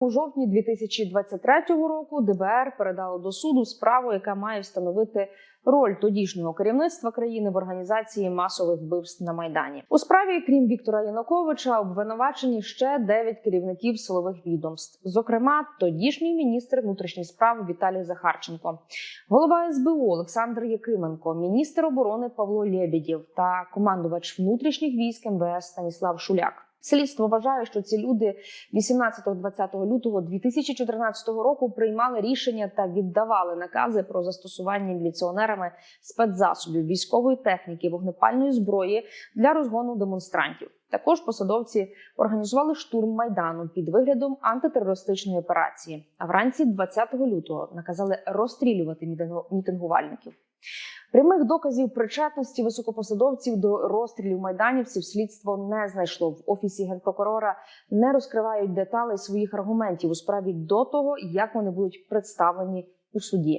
У жовтні 2023 року ДБР передало до суду справу, яка має встановити роль тодішнього керівництва країни в організації масових вбивств на майдані. У справі, крім Віктора Януковича, обвинувачені ще дев'ять керівників силових відомств, зокрема, тодішній міністр внутрішніх справ Віталій Захарченко, голова СБУ Олександр Якименко, міністр оборони Павло Лєбєдєв та командувач внутрішніх військ МВС Станіслав Шуляк. Слідство вважає, що ці люди 18-20 лютого 2014 року приймали рішення та віддавали накази про застосування міліціонерами спецзасобів, військової техніки, вогнепальної зброї для розгону демонстрантів. Також посадовці організували штурм майдану під виглядом антитерористичної операції. А вранці 20 лютого наказали розстрілювати мітингу- мітингувальників. Прямих доказів причетності високопосадовців до розстрілів майданівців слідство не знайшло. В офісі генпрокурора не розкривають деталей своїх аргументів у справі до того, як вони будуть представлені у суді.